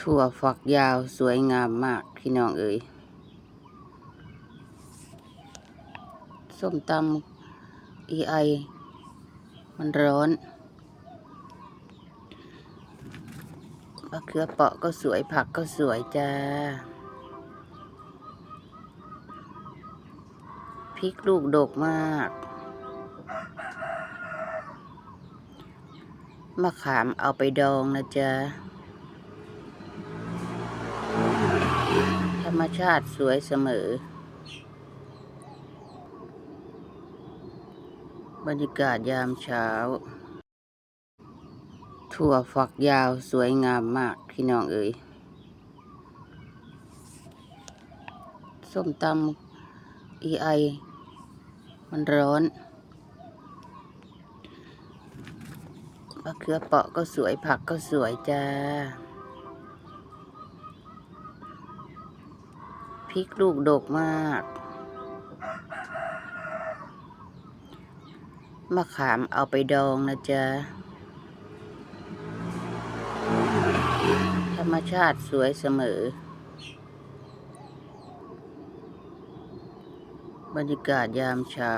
ถั่วฝักยาวสวยงามมากพี่น้องเอ๋ยส้มตำอีไอมันร้อนมะเขือเปราะก็สวยผักก็สวยจ้า พริกลูกดกมาก มะขามเอาไปดองนะจ๊ะ รรมชาติสวยเสมอ บรรยากาศยามเช้า ถั่วฝักยาวสวยงามมากพี่น้องเอ๋ยส้มตำอีไอ มันร้อนมะเขือเปราะก็สวยผักก็สวยจ้า ริกลูกดกมาก มะขามเอาไปดองนะจ๊ะ ธรรมชาติสวยเสมอ บรรยากาศยามเช้า